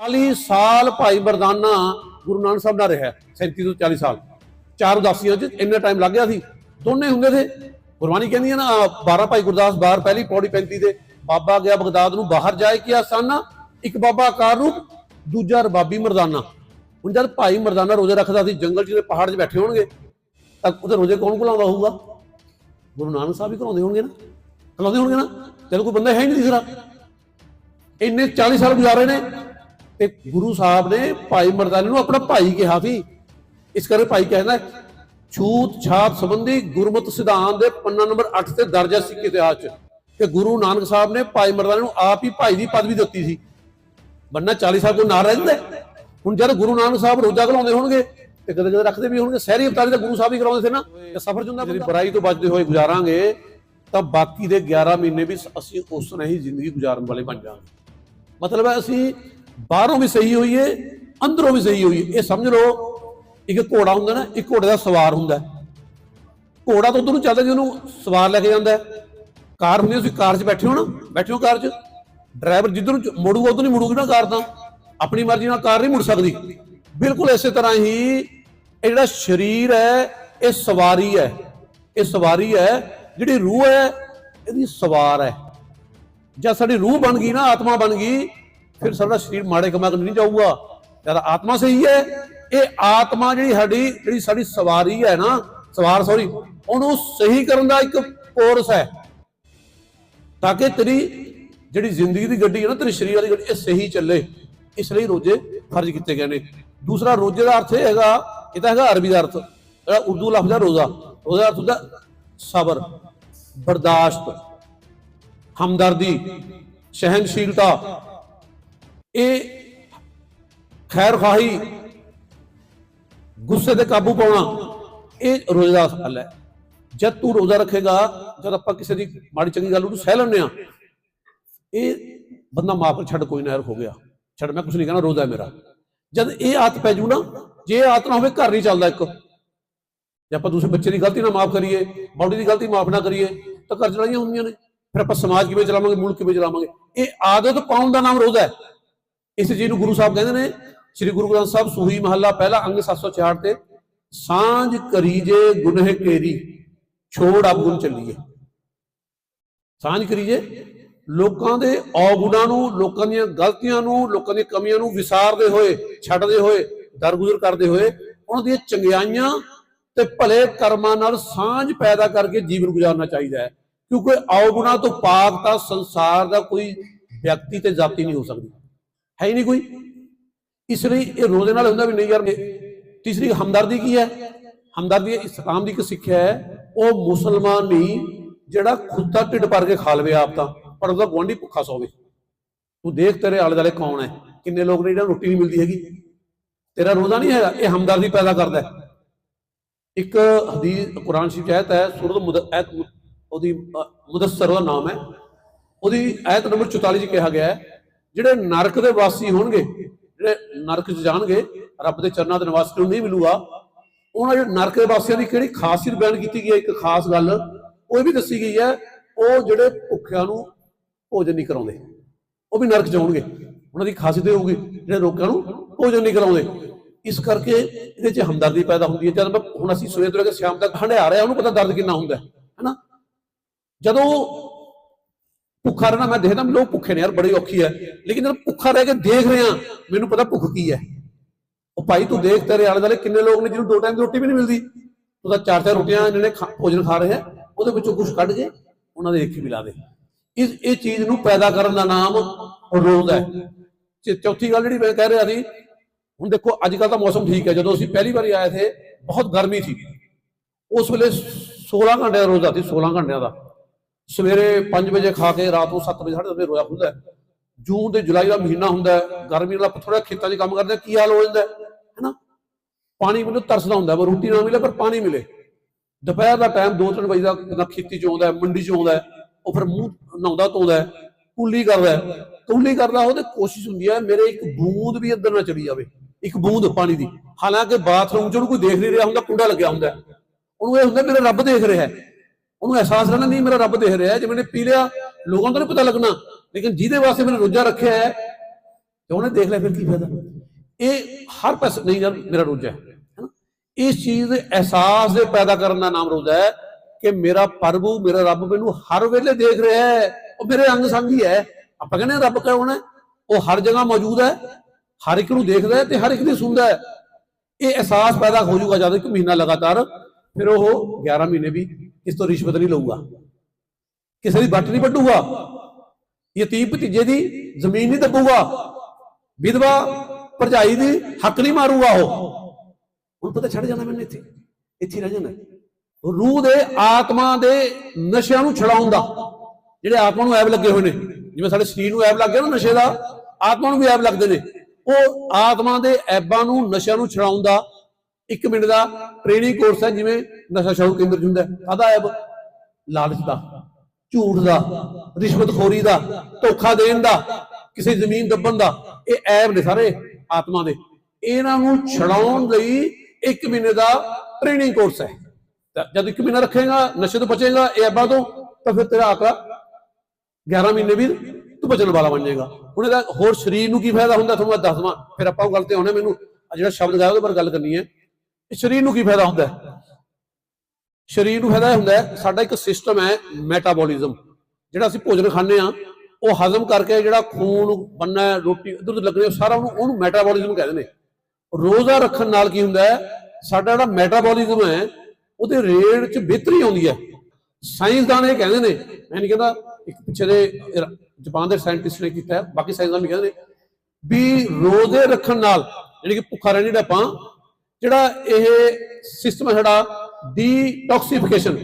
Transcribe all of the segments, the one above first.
40 ਸਾਲ ਭਾਈ ਮਰਦਾਨਾ ਗੁਰੂ ਨਾਨਕ ਸਾਹਿਬ ਨਾਲ ਰਿਹਾ 37 ਤੋਂ 40 ਸਾਲ। ਚਾਰ ਉਦਾਸੀਆਂ 'ਚ ਇੰਨਾ ਟਾਈਮ ਲੱਗ ਗਿਆ ਸੀ। ਦੋਨੇ ਹੁੰਦੇ ਸੀ ਗੁਰਬਾਣੀ ਕਹਿੰਦੀ ਹੈ ਨਾ 12 ਭਾਈ ਗੁਰਦਾਸ ਬਾਹਰ ਪਹਿਲੀ ਪੌੜੀ 35 ਦੇ। ਬਾਬਾ ਗਿਆ ਬਗਦਾਦ ਨੂੰ, ਬਾਹਰ ਜਾਏ ਕਿ ਆਸਾਨਾ? ਇੱਕ ਬਾਬਾ ਆਕਾਰ ਰੂਪ, ਦੂਜਾ ਰਬਾਬੀ ਮਰਦਾਨਾ। ਹੁਣ ਜਦ ਭਾਈ ਮਰਦਾਨਾ ਰੋਜ਼ੇ ਰੱਖਦਾ ਸੀ, ਜੰਗਲ 'ਚ ਪਹਾੜ 'ਚ ਬੈਠੇ ਹੋਣਗੇ, ਤਾਂ ਉਹਦੇ ਰੋਜ਼ੇ ਕੌਣ ਘੁਲਾਉਂਦਾ ਹੋਊਗਾ? ਗੁਰੂ ਨਾਨਕ ਸਾਹਿਬ ਹੀ ਘਲਾਉਂਦੇ ਹੋਣਗੇ ਨਾ। ਘਲਾਉਂਦੇ ਹੋਣਗੇ ਨਾ। ਚਲੋ ਕੋਈ ਬੰਦਾ ਹੈ ਹੀ ਨਹੀਂ ਦਿਸਦਾ ਇੰਨੇ 40 ਸਾਲ ਗੁਜ਼ਾਰੇ ਨੇ। ਤੇ ਗੁਰੂ ਸਾਹਿਬ ਨੇ ਭਾਈ ਮਰਦਾਨੇ ਨੂੰ ਆਪਣਾ ਭਾਈ ਕਿਹਾ ਸੀ। ਇਸ ਕਰਕੇ ਭਾਈ ਕਹਿੰਦਾ ਛੂਤ ਛਾਤ ਸੰਬੰਧੀ ਗੁਰਮਤਿ ਸਿਧਾਂਤ ਦੇ ਪੰਨਾ ਨੰਬਰ 8 ਤੇ ਦਰਜ ਹੈ ਸਿੱਖ ਇਤਿਹਾਸ 'ਚ ਕਿ ਗੁਰੂ ਨਾਨਕ ਸਾਹਿਬ ਨੇ ਭਾਈ ਮਰਦਾਨੇ ਨੂੰ ਆਪ ਹੀ ਭਾਈ ਦੀ ਪਦਵੀ ਦਿੱਤੀ ਸੀ। ਬੰਨਾ 40 ਸਾਲ ਕੋ ਨਾ ਰਹਿੰਦੇ ਹੁਣ ਜਦ ਗੁਰੂ ਨਾਨਕ ਸਾਹਿਬ ਰੋਜ਼ਾ ਘਲਾਉਂਦੇ ਹੋਣਗੇ ਤੇ ਕਦੇ ਕਦੇ ਰੱਖਦੇ ਵੀ ਹੋਣਗੇ। ਸਹਿਰੀ ਅਵਤਾਰੀ ਤਾਂ ਗੁਰੂ ਸਾਹਿਬ ਹੀ ਕਰਾਉਂਦੇ ਸੀ ਨਾ ਤੇ ਸਫਰ ਹੁੰਦਾ ਜਿਹੜੀ ਬੁਰਾਈ ਤੋਂ ਬਚਦੇ ਹੋਏ ਗੁਜ਼ਾਰਾਂਗੇ ਤਾਂ ਬਾਕੀ ਦੇ 11 ਮਹੀਨੇ ਵੀ ਅਸੀਂ ਉਸ ਤਰ੍ਹਾਂ ਹੀ ਜ਼ਿੰਦਗੀ ਗੁਜ਼ਾਰਨ ਵਾਲੇ ਬਣ ਜਾਵਾਂਗੇ। ਮਤਲਬ ਹੈ ਅਸੀਂ ਬਾਹਰੋਂ ਵੀ ਸਹੀ ਹੋਈਏ ਅੰਦਰੋਂ ਵੀ ਸਹੀ ਹੋਈਏ ਇਹ ਸਮਝ ਲਓ, ਇੱਕ ਘੋੜਾ ਹੁੰਦਾ ਨਾ, ਇੱਕ ਘੋੜੇ ਦਾ ਸਵਾਰ ਹੁੰਦਾ ਘੋੜਾ ਤਾਂ ਉਧਰ ਨੂੰ ਚੱਲਦਾ ਜਿਹਨੂੰ ਸਵਾਰ ਲੈ ਕੇ ਜਾਂਦਾ ਕਾਰ ਹੁੰਦੀ ਤੁਸੀਂ ਕਾਰ 'ਚ ਬੈਠੇ ਹੋ ਨਾ, ਬੈਠੇ ਹੋ ਕਾਰ 'ਚ। ਡਰਾਈਵਰ ਜਿੱਧਰ ਨੂੰ ਮੁੜੂਗਾ, ਉਧਰ ਨਹੀਂ ਮੁੜੂਗੀ ਨਾ ਕਾਰ ਤਾਂ। ਆਪਣੀ ਮਰਜ਼ੀ ਨਾਲ ਕਾਰ ਨਹੀਂ ਮੁੜ ਸਕਦੀ। ਬਿਲਕੁਲ ਇਸੇ ਤਰ੍ਹਾਂ ਹੀ ਇਹ ਜਿਹੜਾ ਸਰੀਰ ਹੈ, ਇਹ ਸਵਾਰੀ ਹੈ। ਇਹ ਸਵਾਰੀ ਹੈ, ਜਿਹੜੀ ਰੂਹ ਹੈ, ਇਹਦੀ ਸਵਾਰ ਹੈ। ਜਦ ਸਾਡੀ ਰੂਹ ਬਣ ਗਈ ਨਾ, ਆਤਮਾ ਬਣ ਗਈ ਫਿਰ ਸਾਡਾ ਸਰੀਰ ਮਾੜੇ ਕੰਮਾਂ ਕਰਨ ਨਹੀਂ ਜਾਊਗਾ। ਜਦ ਆਤਮਾ ਸਹੀ ਹੈ। ਇਹ ਆਤਮਾ ਜਿਹੜੀ ਸਾਡੀ ਜਿਹੜੀ ਸਾਡੀ ਸਵਾਰੀ ਹੈ ਨਾ, ਸਵਾਰ ਸੌਰੀ, ਉਹਨੂੰ ਸਹੀ ਕਰਨ ਦਾ ਇੱਕ ਕੋਰਸ ਹੈ। ਤਾਂ ਕਿ ਤੇਰੀ ਜਿਹੜੀ ਜ਼ਿੰਦਗੀ ਦੀ ਗੱਡੀ ਹੈ ਨਾ, ਤੇਰੀ ਸਰੀਰ ਵਾਲੀ ਗੱਡੀ, ਇਹ ਸਹੀ ਚੱਲੇ। ਇਸ ਲਈ ਰੋਜ਼ੇ ਫਰਜ਼ ਕੀਤੇ ਗਏ ਨੇ। ਦੂਸਰਾ ਰੋਜ਼ੇ ਦਾ ਅਰਥ ਇਹ ਹੈਗਾ, ਇਹ ਤਾਂ ਹੈਗਾ ਅਰਬੀ ਦਾ ਅਰਥ। ਜਿਹੜਾ ਉਰਦੂ ਲਫ਼ਜ਼ ਹੈ ਰੋਜ਼ਾ। ਰੋਜ਼ਾ ਅਰਥ ਹੁੰਦਾ ਸਬਰ, ਬਰਦਾਸ਼ਤ, ਹਮਦਰਦੀ ਸਹਿਨਸ਼ੀਲਤਾ ਇਹ ਖੈਰ ਖਾਹੀ ਗੁੱਸੇ ਤੇ ਕਾਬੂ ਪਾਉਣਾ, ਇਹ ਰੋਜ਼ੇ ਦਾ ਹੱਲ ਹੈ। ਜਦ ਤੂੰ ਰੋਜ਼ਾ ਰੱਖੇਗਾ, ਜਦ ਆਪਾਂ ਕਿਸੇ ਦੀ ਮਾੜੀ ਚੰਗੀ ਗੱਲ ਉਹਨੂੰ ਸਹਿ ਲੈਂਦੇ ਆ ਇਹ ਬੰਦਾ ਮਾਫ ਛੱਡ ਕੋਈ ਨਾ ਯਾਰ ਹੋ ਗਿਆ। ਛੱਡ, ਮੈਂ ਕੁਝ ਨਹੀਂ ਕਹਿਣਾ, ਰੋਜ਼ਾ ਮੇਰਾ। ਜਦ ਇਹ ਆਦਤ ਪੈ ਜੂ ਨਾ, ਜੇ ਇਹ ਆਦਤ ਨਾ ਹੋਵੇ, ਘਰ ਨਹੀਂ ਚੱਲਦਾ ਇੱਕ। ਜੇ ਆਪਾਂ ਦੂਸਰੇ ਬੱਚੇ ਦੀ ਗਲਤੀ ਨਾ ਮਾਫ ਕਰੀਏ ਬਾਡੀ ਦੀ ਗਲਤੀ ਮਾਫ ਨਾ ਕਰੀਏ, ਤਾਂ ਘਰ ਚਲਾਈਆਂ ਹੁੰਦੀਆਂ ਨੇ। ਫਿਰ ਆਪਾਂ ਸਮਾਜ ਕਿਵੇਂ ਚਲਾਵਾਂਗੇ ਮੁਲਕ ਕਿਵੇਂ ਚਲਾਵਾਂਗੇ? ਇਹ ਆਦਤ ਪਾਉਣ ਦਾ ਨਾਮ ਰੋਜ਼ਾ ਹੈ। ਇਸ ਚੀਜ਼ ਨੂੰ ਗੁਰੂ ਸਾਹਿਬ ਕਹਿੰਦੇ ਨੇ, ਸ੍ਰੀ ਗੁਰੂ ਗ੍ਰੰਥ ਸਾਹਿਬ ਸੂਹੀ ਮਹੱਲਾ ਪਹਿਲਾ ਅੰਗ 766 ਤੇ, ਸਾਂਝ ਕਰੀਜੇ ਗੁਨਹ ਕੇਰੀ, ਛੋੜ ਅਵਗੁਣ ਚੱਲੀਏ। ਸਾਂਝ ਕਰੀਜੇ, ਲੋਕਾਂ ਦੇ ਔਗੁਣਾਂ ਨੂੰ, ਲੋਕਾਂ ਦੀਆਂ ਗਲਤੀਆਂ ਨੂੰ, ਲੋਕਾਂ ਦੀਆਂ ਕਮੀਆਂ ਨੂੰ ਵਿਸਾਰਦੇ ਹੋਏ, ਛੱਡਦੇ ਹੋਏ, ਦਰਗੁਜ਼ਰ ਕਰਦੇ ਹੋਏ, ਉਹਨਾਂ ਦੀਆਂ ਚੰਗਿਆਈਆਂ ਤੇ ਭਲੇ ਕਰਮਾਂ ਨਾਲ ਸਾਂਝ ਪੈਦਾ ਕਰਕੇ ਜੀਵਨ ਗੁਜ਼ਾਰਨਾ ਚਾਹੀਦਾ ਹੈ। ਕਿਉਂਕਿ ਔਗੁਣਾਂ ਤੋਂ ਪਾਕ ਤਾਂ ਸੰਸਾਰ ਦਾ ਕੋਈ ਵਿਅਕਤੀ ਤੇ ਜਾਤੀ ਨਹੀਂ ਹੋ ਸਕਦੀ। ਹੈ ਹੀ ਨਹੀਂ ਕੋਈ। ਇਸ ਲਈ ਇਹ ਰੋਜ਼ੇ ਨਾਲ ਹੁੰਦਾ ਵੀ ਨਹੀਂ ਯਾਰ ਤੀਸਰੀ ਹਮਦਰਦੀ ਕੀ ਹੈ? ਹਮਦਰਦੀ ਇਸਲਾਮ ਦੀ ਇੱਕ ਸਿੱਖਿਆ ਹੈ ਉਹ ਮੁਸਲਮਾਨ ਨਹੀਂ ਜਿਹੜਾ ਖੁਦ ਦਾ ਢਿੱਡ ਭਰ ਕੇ ਖਾ ਲਵੇ ਆਪ ਤਾਂ ਪਰ ਉਹਦਾ ਗੁਆਂਢੀ ਭੁੱਖਾ ਸੋਵੇ। ਤੂੰ ਦੇਖ ਤੇਰੇ ਆਲੇ ਦੁਆਲੇ ਕੌਣ ਹੈ? ਕਿੰਨੇ ਲੋਕ ਨੇ ਜਿਹੜਾ ਰੋਟੀ ਨਹੀਂ ਮਿਲਦੀ ਹੈਗੀ। ਤੇਰਾ ਰੋਜ਼ਾ ਨਹੀਂ ਹੈਗਾ ਇਹ ਹਮਦਰਦੀ ਪੈਦਾ ਕਰਦਾ ਹੈ। ਇੱਕ ਹਦੀਸ ਕੁਰਾਨ ਸ਼ਰੀਫ 'ਚ ਆਇਤ ਹੈ ਸੂਰਤ ਮੁਦ ਮੁ- ਉਹਦੀ ਅ, ਮੁਦੱਸਰ ਉਹਦਾ ਨਾਮ ਹੈ। ਉਹਦੀ ਆਇਤ ਨੰਬਰ 44 'ਚ ਕਿਹਾ ਗਿਆ ਹੈ ਜਿਹੜੇ ਨਰਕ ਦੇ ਵਾਸੀ ਹੋਣਗੇ, ਜਿਹੜੇ ਨਰਕ 'ਚ ਜਾਣਗੇ, ਰੱਬ ਦੇ ਚਰਨਾਂ ਦੇ ਨਿਵਾਸ ਨੂੰ ਨਹੀਂ ਮਿਲੂਗਾ। ਉਹਨਾਂ ਜਿਹੜੇ ਨਰਕ ਦੇ ਵਾਸੀਆਂ ਦੀ ਕਿਹੜੀ ਖਾਸੀਅਤ ਬਿਆਨ ਕੀਤੀ ਗਈ ਹੈ? ਇੱਕ ਖਾਸ ਗੱਲ ਉਹ ਵੀ ਦੱਸੀ ਗਈ ਹੈ, ਉਹ ਜਿਹੜੇ ਭੁੱਖਿਆਂ ਨੂੰ ਭੋਜਨ ਨਹੀਂ ਕਰਾਉਂਦੇ, ਉਹ ਵੀ ਨਰਕ 'ਚ ਜਾਣਗੇ ਉਹਨਾਂ ਦੀ ਖਾਸੀਅਤ ਹੋਊਗੀ, ਜਿਹੜੇ ਲੋਕਾਂ ਨੂੰ ਭੋਜਨ ਨਹੀਂ ਕਰਾਉਂਦੇ। ਇਸ ਕਰਕੇ ਇਹਦੇ 'ਚ ਹਮਦਰਦੀ ਪੈਦਾ ਹੁੰਦੀ ਹੈ। ਜਦ ਹੁਣ ਅਸੀਂ ਸਵੇਰ ਤੋਂ ਲੈ ਕੇ ਸ਼ਾਮ ਤੱਕ ਹੰਡਿਆ ਰਿਹਾ ਉਹਨੂੰ ਪਤਾ ਦਰਦ ਕਿੰਨਾ ਹੁੰਦਾ ਹੈ, ਹੈਨਾ? ਜਦੋਂ ਭੁੱਖਾ ਰਹਿਣਾ, ਮੈਂ ਦੇਖਦਾ ਲੋਕ ਭੁੱਖੇ ਨੇ ਯਾਰ, ਬੜੀ ਔਖੀ ਹੈ। ਲੇਕਿਨ ਜਦ ਭੁੱਖਾ ਰਹਿ ਕੇ ਦੇਖ ਰਿਹਾ, ਮੈਨੂੰ ਪਤਾ ਭੁੱਖ ਕੀ ਹੈ। ਉਹ ਭਾਈ, ਤੂੰ ਦੇਖ ਤੇਰੇ ਆਲੇ ਦੁਆਲੇ ਕਿੰਨੇ ਲੋਕ ਨੇ ਜਿਹਨੂੰ ਦੋ ਟਾਈਮ ਦੀ ਰੋਟੀ ਵੀ ਨਹੀਂ ਮਿਲਦੀ। ਤੂੰ ਤਾਂ ਚਾਰ ਚਾਰ ਰੋਟੀਆਂ ਇਹਨਾਂ ਨੇ ਭੋਜਨ ਖਾ ਰਹੇ ਆ ਉਹਦੇ ਵਿੱਚੋਂ ਕੁਝ ਕੱਢ ਕੇ ਉਹਨਾਂ ਦੇ ਦੇਖੀ ਮਿਲਾ ਦੇ। ਇਸ, ਇਹ ਚੀਜ਼ ਨੂੰ ਪੈਦਾ ਕਰਨ ਦਾ ਨਾਮ ਰੋਜ਼ ਹੈ। ਚੌਥੀ ਗੱਲ ਜਿਹੜੀ ਮੈਂ ਕਹਿ ਰਿਹਾ ਸੀ, ਹੁਣ ਦੇਖੋ ਅੱਜ ਕੱਲ ਤਾਂ ਮੌਸਮ ਠੀਕ ਹੈ। ਜਦੋਂ ਅਸੀਂ ਪਹਿਲੀ ਵਾਰੀ ਆਏ ਥੇ, ਬਹੁਤ ਗਰਮੀ ਸੀ। ਉਸ ਵੇਲੇ 16 ਘੰਟੇ ਦਾ ਰੋਜ਼ਾ ਸੀ 16 ਘੰਟਿਆਂ ਦਾ। ਸਵੇਰੇ 5 ਵਜੇ ਖਾ ਕੇ ਰਾਤ ਨੂੰ 7 ਵਜੇ ਸਾਢੇ ਰੋਇਆ ਹੁੰਦਾ ਜੂਨ ਤੇ ਜੁਲਾਈ ਦਾ ਮਹੀਨਾ ਹੁੰਦਾ ਹੈ, ਗਰਮੀ ਵਾਲਾ ਥੋੜਾ ਖੇਤਾਂ 'ਚ ਕੰਮ ਕਰਦੇ ਆ, ਕੀ ਹਾਲ ਹੋ ਜਾਂਦਾ ਹੈ ਹੈਨਾ? ਪਾਣੀ ਮੈਨੂੰ ਤਰਸਦਾ ਹੁੰਦਾ ਹੈ, ਰੋਟੀ ਨਾ ਮਿਲੇ ਪਰ ਪਾਣੀ ਮਿਲੇ। ਦੁਪਹਿਰ ਦਾ ਟਾਈਮ 2-3 ਵਜੇ ਦਾ ਬੰਦਾ ਖੇਤੀ 'ਚ ਆਉਂਦਾ ਮੰਡੀ 'ਚ ਆਉਂਦਾ ਉਹ ਫਿਰ ਮੂੰਹ ਨਹਾਉਂਦਾ ਧੋਂਦਾ ਹੈ, ਕੁੱਲੀ ਕਰਦਾ ਹੈ। ਕੁੱਲੀ ਕਰਦਾ ਉਹਦੇ ਕੋਸ਼ਿਸ਼ ਹੁੰਦੀ ਹੈ ਮੇਰੇ ਇੱਕ ਬੂੰਦ ਵੀ ਅੰਦਰ ਨਾ ਚਲੀ ਜਾਵੇ ਇੱਕ ਬੂੰਦ ਪਾਣੀ ਦੀ। ਹਾਲਾਂਕਿ ਬਾਥਰੂਮ 'ਚ ਉਹਨੂੰ ਕੋਈ ਦੇਖ ਨਹੀਂ ਰਿਹਾ ਹੁੰਦਾ ਕੁੰਡਾ ਲੱਗਿਆ ਹੁੰਦਾ ਉਹਨੂੰ ਇਹ ਹੁੰਦਾ ਮੇਰਾ ਰੱਬ ਦੇਖ ਰਿਹਾ ਹੈ। ਉਹਨੂੰ ਅਹਿਸਾਸ ਰਹਿਣਾ ਨਹੀਂ, ਮੇਰਾ ਰੱਬ ਦੇਖ ਰਿਹਾ ਜਿਵੇਂ ਜੇ ਪੀ ਲਿਆ, ਲੋਕਾਂ ਨੂੰ ਤਾਂ ਨਹੀਂ ਪਤਾ ਲੱਗਣਾ, ਲੇਕਿਨ ਜਿਹਦੇ ਵਾਸਤੇ ਮੈਨੇ ਰੋਜ਼ਾ ਰੱਖਿਆ ਹੈ, ਤੇ ਉਹਨੇ ਦੇਖ ਲਿਆ ਫਿਰ ਕੀ ਫਾਇਦਾ। ਇਹ ਹਰ ਪਾਸੇ, ਨਹੀਂ ਯਾਰ, ਮੇਰਾ ਰੋਜ਼ਾ ਹੈ ਇਸ ਚੀਜ਼ ਦੇ ਅਹਿਸਾਸ ਦੇ ਪੈਦਾ ਕਰਨ ਦਾ ਨਾਮ ਰੋਜ਼ਾ ਹੈ ਕਿ ਮੇਰਾ ਪ੍ਰਭੂ, ਮੇਰਾ ਰੱਬ ਮੈਨੂੰ ਹਰ ਵੇਲੇ ਦੇਖ ਰਿਹਾ ਹੈ, ਉਹ ਮੇਰੇ ਅੰਗ ਸੰਗ ਹੀ ਹੈ। ਆਪਾਂ ਕਹਿੰਦੇ ਹਾਂ ਰੱਬ ਕੌਣ ਹੈ? ਉਹ ਹਰ ਜਗ੍ਹਾ ਮੌਜੂਦ ਹੈ, ਹਰ ਇੱਕ ਨੂੰ ਦੇਖਦਾ ਹੈ ਤੇ ਹਰ ਇੱਕ ਦੀ ਸੁਣਦਾ ਹੈ। ਇਹ ਅਹਿਸਾਸ ਪੈਦਾ ਹੋ ਜਾਊਗਾ ਜਦ ਇੱਕ ਮਹੀਨਾ ਲਗਾਤਾਰ, ਫਿਰ ਉਹ 11 ਮਹੀਨੇ ਵੀ ਇਸ ਤੋਂ ਰਿਸ਼ਵਤ ਨਹੀਂ ਲਊਗਾ। ਕਿਸੇ ਦੀ ਬੱਟ ਨਹੀਂ ਵੱਢੂਗਾ। ਯਤੀਮ ਭਤੀਜੇ ਦੀ ਜ਼ਮੀਨ ਨਹੀਂ ਦੱਬੂਗਾ। ਵਿਧਵਾ ਭਰਜਾਈ ਦੀ ਹੱਕ ਨਹੀਂ ਮਾਰੂਗਾ ਉਹ। ਹੁਣ ਪਤਾ ਛੱਡ ਜਾਣਾ ਮੈਨੂੰ ਇੱਥੇ। ਇੱਥੇ ਰਹਿ ਜਾਣਾ। ਰੂਹ ਦੇ, ਆਤਮਾ ਦੇ ਨਸ਼ਿਆਂ ਨੂੰ ਛਡਾਉਣ ਦਾ। ਜਿਹੜੇ ਆਤਮਾ ਨੂੰ ਐਬ ਲੱਗੇ ਹੋਏ ਨੇ। ਜਿਵੇਂ ਸਾਡੇ ਸਰੀਰ ਨੂੰ ਐਬ ਲੱਗ ਗਿਆ ਨਾ ਨਸ਼ੇ ਦਾ, ਆਤਮਾ ਨੂੰ ਵੀ ਐਬ ਲੱਗਦੇ ਨੇ। ਉਹ ਆਤਮਾ ਦੇ ਐਬਾਂ ਨੂੰ, ਨਸ਼ਿਆਂ ਨੂੰ ਛਡਾਉਣ ਦਾ 1 ਮਿੰਟ ਦਾ ਟ੍ਰੇਨਿੰਗ ਕੋਰਸ ਹੈ, ਜਿਵੇਂ ਨਸ਼ਾ ਛਡਾਊ ਕੇਂਦਰ ਹੁੰਦਾ ਕਾਹਦਾ ਐਬ ਲਾਲਚ ਦਾ, ਝੂਠ ਦਾ ਰਿਸ਼ਵਤਖੋਰੀ ਦਾ, ਧੋਖਾ ਦੇਣ ਦਾ, ਕਿਸੇ ਜ਼ਮੀਨ ਦੱਬਣ ਦਾ। ਇਹ ਐਬ ਨੇ ਸਾਰੇ ਆਤਮਾ ਦੇ। ਇਹਨਾਂ ਨੂੰ ਛਡਾਉਣ ਲਈ 1 ਮਹੀਨੇ ਦਾ ਟ੍ਰੇਨਿੰਗ ਕੋਰਸ ਹੈ। ਜਦ 1 ਮਹੀਨਾ ਰੱਖੇਗਾ, ਨਸ਼ੇ ਤੋਂ ਬਚੇਗਾ, ਇਹ ਐਬਾਂ ਤੋਂ, ਤਾਂ ਫਿਰ ਤੇਰਾ ਆਕਾ 11 ਮਹੀਨੇ ਵੀ ਤੂੰ ਬਚਣ ਵਾਲਾ ਬਣ ਜਾਏਗਾ। ਹੁਣ ਇਹਦਾ ਹੋਰ ਸਰੀਰ ਨੂੰ ਕੀ ਫਾਇਦਾ ਹੁੰਦਾ? ਤੁਹਾਨੂੰ ਮੈਂ ਦੱਸਵਾਂ ਫਿਰ ਆਪਾਂ ਉਹ ਗੱਲ ਤੇ ਆਉਣੇ ਮੈਨੂੰ। ਆ ਜਿਹੜਾ ਸ਼ਬਦ ਗਾਇਆ ਉਹਦੇ ਬਾਰੇ ਗੱਲ ਕਰਨੀ ਹੈ। ਸਰੀਰ ਨੂੰ ਕੀ ਫਾਇਦਾ ਹੁੰਦਾ ਹੈ? ਸਰੀਰ ਨੂੰ ਫਾਇਦਾ ਇਹ ਹੁੰਦਾ ਹੈ, ਸਾਡਾ ਇੱਕ ਸਿਸਟਮ ਹੈ ਮੈਟਾਬੋਲਿਜ਼ਮ ਜਿਹੜਾ ਅਸੀਂ ਭੋਜਨ ਖਾਂਦੇ ਆ ਉਹ ਹਜ਼ਮ ਕਰਕੇ ਜਿਹੜਾ ਖੂਨ, ਬੰਨਾ, ਰੋਟੀ, ਇਧਰ ਉਧਰ ਲੱਗਣੀ ਸਾਰਾ ਉਹਨੂੰ ਉਹਨੂੰ ਮੈਟਾਬੋਲਿਜ਼ਮ ਕਹਿੰਦੇ ਨੇ। ਰੋਜ਼ਾ ਰੱਖਣ ਨਾਲ ਕੀ ਹੁੰਦਾ ਹੈ, ਸਾਡਾ ਜਿਹੜਾ ਮੈਟਾਬੋਲਿਜ਼ਮ ਹੈ, ਉਹਦੇ ਰੇਟ 'ਚ ਬਿਹਤਰੀ ਆਉਂਦੀ ਹੈ। ਸਾਇੰਸਦਾਨ ਇਹ ਕਹਿੰਦੇ ਨੇ, ਮੈਂ ਨਹੀਂ ਕਹਿੰਦਾ, ਇੱਕ ਪਿੱਛੇ ਦੇ ਇਰਾ- ਜਾਪਾਨ ਦੇ ਸਾਇੰਟਿਸਟ ਨੇ ਕੀਤਾ ਬਾਕੀ ਸਾਇੰਸਦਾਨ ਵੀ ਕਹਿੰਦੇ ਨੇ, ਵੀ ਰੋਜ਼ੇ ਰੱਖਣ ਨਾਲ ਜਿਹੜੀ ਕਿ ਭੁੱਖਾ ਰਹਿਣ ਜਿਹੜਾ ਆਪਾਂ ਜਿਹੜਾ ਇਹ ਸਿਸਟਮ ਹੈ ਸਾਡਾ ਡੀਟੌਕਸੀਫਿਕੇਸ਼ਨ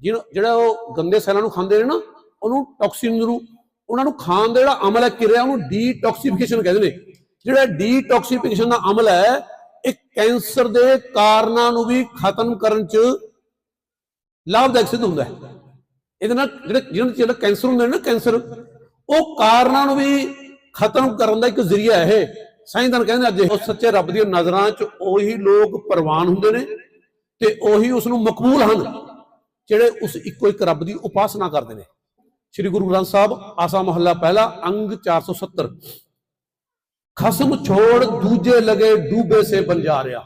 ਜਿਹਨੂੰ ਜਿਹੜਾ ਉਹ ਗੰਦੇ ਸੈਲਾਂ ਨੂੰ ਖਾਂਦੇ ਨੇ ਨਾ, ਉਹਨੂੰ ਟੌਕਸਿਨ ਨੂੰ, ਉਹਨਾਂ ਨੂੰ ਖਾਣ ਦਾ ਜਿਹੜਾ ਅਮਲ ਹੈ ਕਿਰਿਆ, ਉਹਨੂੰ ਡੀਟੌਕਸੀਫਿਕੇਸ਼ਨ ਕਹਿੰਦੇ ਨੇ। ਜਿਹੜਾ ਡੀਟੌਕਸੀਫਿਕੇਸ਼ਨ ਦਾ ਅਮਲ ਹੈ, ਇਹ ਕੈਂਸਰ ਦੇ ਕਾਰਨਾਂ ਨੂੰ ਵੀ ਖਤਮ ਕਰਨ 'ਚ ਲਾਭਦਾਇਕ ਸਿੱਧ ਹੁੰਦਾ ਹੈ। ਇਹਦੇ ਨਾਲ ਜਿਹੜੇ ਜਿਹਨਾਂ 'ਚ ਜਿਹੜਾ ਕੈਂਸਰ ਹੁੰਦੇ ਨੇ ਨਾ ਕੈਂਸਰ, ਉਹ ਕਾਰਨਾਂ ਨੂੰ ਵੀ ਖਤਮ ਕਰਨ ਦਾ ਇੱਕ ਜ਼ਰੀਆ ਹੈ ਇਹ। ਸਾਇੰਸਦਾਨ ਕਹਿੰਦੇ ਅੱਜ ਉਹ ਸੱਚੇ ਰੱਬ ਦੀਆਂ ਨਜ਼ਰਾਂ 'ਚ ਉਹੀ ਲੋਕ ਪ੍ਰਵਾਨ ਹੁੰਦੇ ਨੇ ਤੇ ਉਹੀ ਉਸ ਨੂੰ ਮਕਬੂਲ ਹਨ, ਜਿਹੜੇ ਉਸ ਇੱਕੋ ਇੱਕ ਰੱਬ ਦੀ ਉਪਾਸਨਾ ਕਰਦੇ ਨੇ। ਸ੍ਰੀ ਗੁਰੂ ਗ੍ਰੰਥ ਸਾਹਿਬ, ਆਸਾ ਮਹੱਲਾ ਪਹਿਲਾ, ਅੰਗ 470 ਖਸਮ ਛੋੜ ਦੂਜੇ ਲਗੇ ਡੂਬੇ ਸੇ ਬਨ ਜਾ ਰਿਹਾ।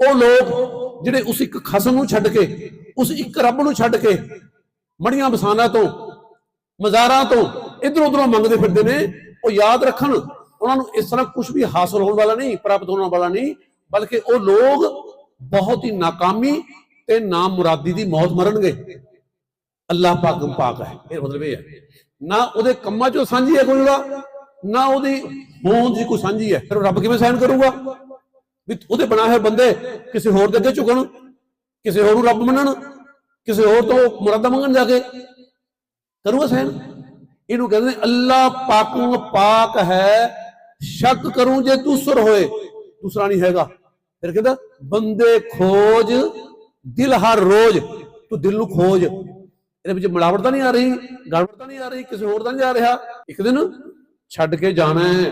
ਉਹ ਲੋਕ ਜਿਹੜੇ ਉਸ ਇੱਕ ਖਸਮ ਨੂੰ ਛੱਡ ਕੇ, ਉਸ ਇੱਕ ਰੱਬ ਨੂੰ ਛੱਡ ਕੇ ਮੜੀਆਂ ਬਸਾਨਾ ਤੋਂ, ਮਜ਼ਾਰਾਂ ਤੋਂ ਇਧਰ ਉਧਰੋਂ ਮੰਗਦੇ ਫਿਰਦੇ ਨੇ, ਉਹ ਯਾਦ ਰੱਖਣ ਉਹਨਾਂ ਨੂੰ ਇਸ ਤਰ੍ਹਾਂ ਕੁਝ ਵੀ ਹਾਸਲ ਹੋਣ ਵਾਲਾ ਨਹੀਂ, ਪ੍ਰਾਪਤ ਹੋਣ ਵਾਲਾ ਨਹੀਂ, ਬਲਕਿ ਉਹ ਲੋਕ ਬਹੁਤ ਹੀ ਨਾਕਾਮੀ ਤੇ ਨਾ ਮੁਰਾਦੀ ਦੀ ਮੌਤ ਮਰਨਗੇ। ਅੱਲਾਹ ਪਾਕ ਪਾਕ ਹੈ। ਇਹ ਮਤਲਬ ਇਹ ਹੈ। ਨਾ ਉਹਦੇ ਕੰਮਾਂ ਚੋਂ ਸਾਂਝੀ ਹੈ ਕੋਈ ਉਹਦਾ, ਨਾ ਉਹਦੀ ਹੋਂਦ ਦੀ ਕੋਈ ਸਾਂਝੀ ਹੈ। ਫਿਰ ਰੱਬ ਕਿਵੇਂ ਸਹਿਣ ਕਰੂਗਾ? ਵੀ ਉਹਦੇ ਬਣਾਏ ਹੋਏ ਬੰਦੇ ਕਿਸੇ ਹੋਰ ਦੇ ਅੱਗੇ ਝੁਕਣ, ਕਿਸੇ ਹੋਰ ਨੂੰ ਰੱਬ ਮੰਨਣ, ਕਿਸੇ ਹੋਰ ਤੋਂ ਮੁਰਾਦਾਂ ਮੰਗਣ ਜਾ ਕੇ ਕਰੂਗਾ ਸਹਿਣ ਇਹਨੂੰ ਕਹਿੰਦੇ ਨੇ, ਅੱਲਾਹ ਪਾਕੂ ਪਾਕ ਹੈ ਸ਼ੱਕ ਕਰੂੰ ਜੇ ਦੂਸਰ ਹੋਏ। ਦੂਸਰਾ ਨਹੀਂ ਹੈਗਾ। ਫਿਰ ਕਹਿੰਦਾ, ਬੰਦੇ ਖੋਜ, ਦਿਲ ਹਰ ਰੋਜ਼, ਤੂੰ ਦਿਲ ਨੂੰ ਖੋਜ। ਇਹਦੇ ਵਿੱਚ ਮਿਲਾਵਟ ਤਾਂ ਨਹੀਂ ਆ ਰਹੀ, ਗੜਬੜ ਤਾਂ ਨਹੀਂ ਆ ਰਹੀ, ਕਿਸੇ ਹੋਰ ਤਾਂ ਨਹੀਂ ਆ ਰਿਹਾ। ਇੱਕ ਦਿਨ ਛੱਡ ਕੇ ਜਾਣਾ ਹੈ।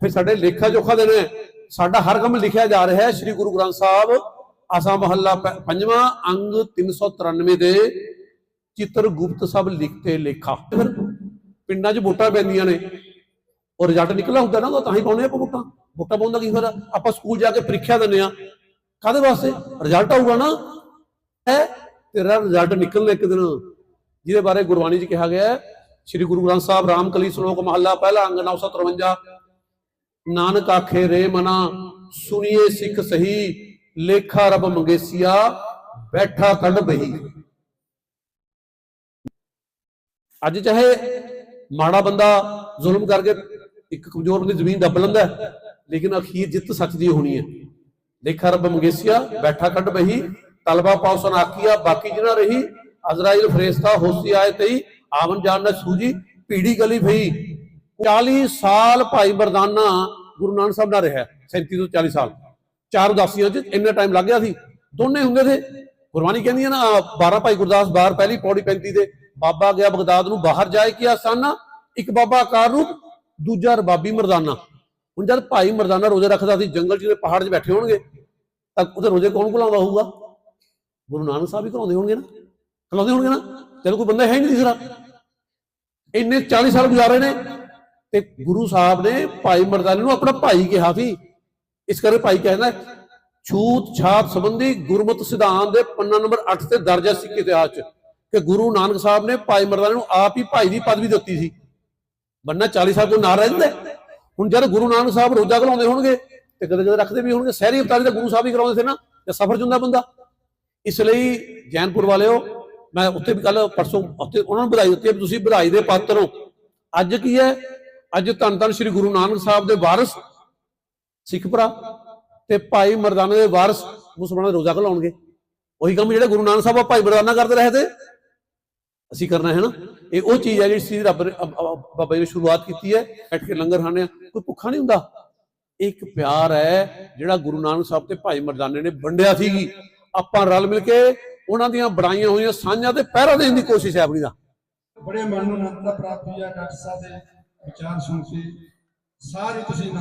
ਫਿਰ ਸਾਡੇ ਲੇਖਾ ਜੋਖਾ ਦੇਣਾ ਹੈ। ਸਾਡਾ ਹਰ ਕੰਮ ਲਿਖਿਆ ਜਾ ਰਿਹਾ ਹੈ। ਸ੍ਰੀ ਗੁਰੂ ਗ੍ਰੰਥ ਸਾਹਿਬ ਆਸਾ ਮਹੱਲਾ ਪੰਜਵਾਂ ਅੰਗ 393 ਦੇ ਚਿੱਤਰ ਗੁਪਤ ਸਭ ਲਿਖਤੇ ਲੇਖਾ। ਪਿੰਡਾਂ 'ਚ ਵੋਟਾਂ ਪੈਂਦੀਆਂ ਨੇ। ਉਹ ਰਿਜ਼ਲਟ ਨਿਕਲਿਆ ਹੁੰਦਾ ਨਾ, ਉਹ ਤਾਂ ਹੀ ਪਾਉਣੇ ਆਪਾਂ ਵੋਟਾਂ। ਵੋਟਾਂ ਪਾਉਣ ਦਾ ਕੀ ਫਾਇਦਾ? ਆਪਾਂ ਸਕੂਲ ਜਾ ਕੇ ਪ੍ਰੀਖਿਆ ਦਿੰਦੇ ਆ ਕਾਦੇ ਵਾਸਤੇ? ਰਿਜ਼ਲਟ ਆਊਗਾ ਨਾ। ਹੈ ਤੇਰਾ ਰਿਜ਼ਲਟ ਨਿਕਲਣਾ ਇੱਕ ਦਿਨ। ਜਿਹਦੇ ਬਾਰੇ ਗੁਰਬਾਣੀ 'ਚ ਕਿਹਾ ਗਿਆ ਹੈ, ਸ੍ਰੀ ਗੁਰੂ ਗ੍ਰੰਥ ਸਾਹਿਬ ਰਾਮਕਲੀ ਸ਼ਲੋਕ ਮਹੱਲਾ, ਪਹਿਲਾ ਅੰਗ 953 ਨਾਨਕ ਆਖੇ, ਰੇ ਮਨਾ, ਸੁਣੀਏ ਸਿੱਖ ਸਹੀ, ਲੇਖਾ ਰਬ ਮੰਗੇਸੀਆ, ਬੈਠਾ ਕੱਢ ਬਹੀ। ਅੱਜ ਚਾਹੇ ਮਾੜਾ ਬੰਦਾ ਜ਼ੁਲਮ ਕਰਕੇ ਇੱਕ ਕਮਜ਼ੋਰ ਬੰਦੇ ਜ਼ਮੀਨ ਦੱਬ ਲੈਂਦਾ ਲੇਕਿਨ ਅਖੀਰ ਜਿੱਤ ਸੱਚ ਦੀ ਹੋਣੀ ਹੈ। ਲੇਖਾ ਰੱਬ ਮੰਗੇਸੀਆ, ਬੈਠਾ ਕੱਢ ਬਹੀ ਤਲਬਾ ਪਾਉਸਨ ਆਕੀਆ ਬਾਕੀ ਜਿਨਾ ਰਹੀ, ਅਜ਼ਰਾਈਲ ਫਰੇਸਤਾ, ਹੋਸੀ ਆਏ ਤਈ ਆਵਨ ਜਾਨ ਨਾ ਸੂਜੀ ਪੀੜੀ ਗਲੀ ਭਈ। 40 ਸਾਲ ਭਾਈ ਮਰਦਾਨਾ ਗੁਰੂ ਨਾਨਕ ਸਾਹਿਬ ਨਾਲ ਰਿਹਾ 37 ਤੋਂ 40 ਸਾਲ। ਚਾਰ ਉਦਾਸੀਆਂ 'ਚ ਇੰਨਾ ਟਾਈਮ ਲੱਗ ਗਿਆ ਸੀ। ਦੋਨੇ ਹੁੰਦੇ ਸੀ ਗੁਰਬਾਣੀ ਕਹਿੰਦੀ ਹੈ ਨਾ 12 ਭਾਈ ਗੁਰਦਾਸ ਬਾਹਰ, ਪਹਿਲੀ ਪੌੜੀ 35 ਦੇ ਬਾਬਾ ਗਿਆ ਬਗਦਾਦ ਨੂੰ ਬਾਹਰ ਜਾਏ ਕੀ ਆਸਾਨਾ? ਇੱਕ ਬਾਬਾ ਆਕਾਰ ਰੂਪ ਦੂਜਾ ਰਬਾਬੀ ਮਰਦਾਨਾ। ਹੁਣ ਜਦ ਭਾਈ ਮਰਦਾਨਾ ਰੋਜ਼ੇ ਰੱਖਦਾ ਸੀ, ਜੰਗਲ 'ਚ ਪਹਾੜ 'ਚ ਬੈਠੇ ਹੋਣਗੇ, ਤਾਂ ਉਹਦੇ ਰੋਜ਼ੇ ਕੌਣ ਘੁਲਾਉਂਦਾ ਹੋਊਗਾ? ਗੁਰੂ ਨਾਨਕ ਸਾਹਿਬ ਹੀ ਘੁਲਾਉਂਦੇ ਹੋਣਗੇ ਨਾ। ਘਲਾਉਂਦੇ ਹੋਣਗੇ ਨਾ। ਤੇਰੇ ਕੋਈ ਬੰਦਾ ਹੈ ਹੀ ਨਹੀਂ ਦਿਸਦਾ ਇੰਨੇ 40 ਸਾਲ ਗੁਜ਼ਾਰੇ ਨੇ ਤੇ ਗੁਰੂ ਸਾਹਿਬ ਨੇ ਭਾਈ ਮਰਦਾਨੇ ਨੂੰ ਆਪਣਾ ਭਾਈ ਕਿਹਾ ਸੀ। ਇਸ ਕਰਕੇ ਭਾਈ ਕਹਿੰਦਾ, ਛੂਤ ਛਾਤ ਸੰਬੰਧੀ ਗੁਰਮਤਿ ਸਿਧਾਂਤ ਦੇ ਪੰਨਾ ਨੰਬਰ 8 ਤੇ ਦਰਜ ਹੈ ਸਿੱਖ ਇਤਿਹਾਸ ਚ ਕਿ ਗੁਰੂ ਨਾਨਕ ਸਾਹਿਬ ਨੇ ਭਾਈ ਮਰਦਾਨੇ ਨੂੰ ਆਪ ਹੀ ਭਾਈ ਦੀ ਪਦਵੀ ਦਿੱਤੀ ਸੀ। ਬੰਨਾ 40 ਸਾਲ ਤੋਂ ਨਾ ਰਹਿੰਦੇ ਹੁਣ ਜਦ ਗੁਰੂ ਨਾਨਕ ਸਾਹਿਬ ਰੋਜ਼ਾ ਘਲਾਉਂਦੇ ਹੋਣਗੇ, ਤੇ ਕਦੇ ਕਦੇ ਰੱਖਦੇ ਵੀ ਹੋਣਗੇ, ਸਹਿਰੀ ਅਵਤਾਰੀ ਤਾਂ ਗੁਰੂ ਸਾਹਿਬ ਹੀ ਕਰਾਉਂਦੇ ਸੀ ਨਾ, ਤੇ ਸਫਰ ਜੁੰਦਾ ਬੰਦਾ। ਇਸ ਲਈ ਜੈਨਪੁਰ ਵਾਲਿਓ, ਮੈਂ ਉੱਥੇ ਵੀ ਕੱਲ ਪਰਸੋਂ ਉੱਥੇ ਉਹਨਾਂ ਨੂੰ ਵਧਾਈ ਦਿੱਤੀ ਤੁਸੀਂ ਵਧਾਈ ਦੇ ਪਾਤਰ ਹੋ। ਅੱਜ ਕੀ ਹੈ? ਅੱਜ ਧੰਨ ਧੰਨ ਸ੍ਰੀ ਗੁਰੂ ਨਾਨਕ ਸਾਹਿਬ ਦੇ ਵਾਰਿਸ, ਸਿੱਖ ਭਰਾ ਤੇ ਭਾਈ ਮਰਦਾਨਾ ਦੇ ਵਾਰਿਸ ਮੁਸਲਮਾਨਾਂ ਦੇ ਰੋਜ਼ਾ ਘਲਾਉਣਗੇ। ਉਹੀ ਕੰਮ ਜਿਹੜਾ ਗੁਰੂ ਨਾਨਕ ਸਾਹਿਬ ਆ, ਭਾਈ ਮਰਦਾਨਾ ਕਰਦੇ ਰਹੇ ਤੇ। ਅਸੀਂ ਕਰਨਾ ਹੈ ਨਾ? ਇਹ ਉਹ ਚੀਜ਼ ਹੈ ਜਿਹੜੀ ਸੀ ਰੱਬ ਨੇ ਬਾਬਾ ਜੀ ਨੇ ਸ਼ੁਰੂਆਤ ਕੀਤੀ ਹੈ, ਬੈਠ ਕੇ ਲੰਗਰ ਖਾਣੇ ਕੋਈ ਭੁੱਖਾ ਨਹੀਂ ਹੁੰਦਾ। ਇੱਕ ਪਿਆਰ ਹੈ ਜਿਹੜਾ ਗੁਰੂ ਨਾਨਕ ਸਾਹਿਬ ਤੇ ਭਾਈ ਮਰਦਾਨੇ ਨੇ ਵੰਡਿਆ ਸੀਗੀ। ਆਪਾਂ ਰਲ ਮਿਲ ਕੇ ਉਹਨਾਂ ਦੀਆਂ ਬਣਾਈਆਂ ਹੋਈਆਂ ਸਾਂਝਾਂ ਤੇ ਪਹਿਰਾ ਦੇਣ ਦੀ ਕੋਸ਼ਿਸ਼ ਹੈ ਆਪਣੀ ਦਾ ਬੜੇ ਮਨ ਨੂੰ ਆਨੰਦ ਪ੍ਰਾਪਤ ਹੋਇਆ, ਡਾਕਟਰ ਸਾਹਿਬ ਦੇ ਵਿਚਾਰ ਸੁਣ ਕੇ। ਸਾਰੇ ਤੁਸੀਂ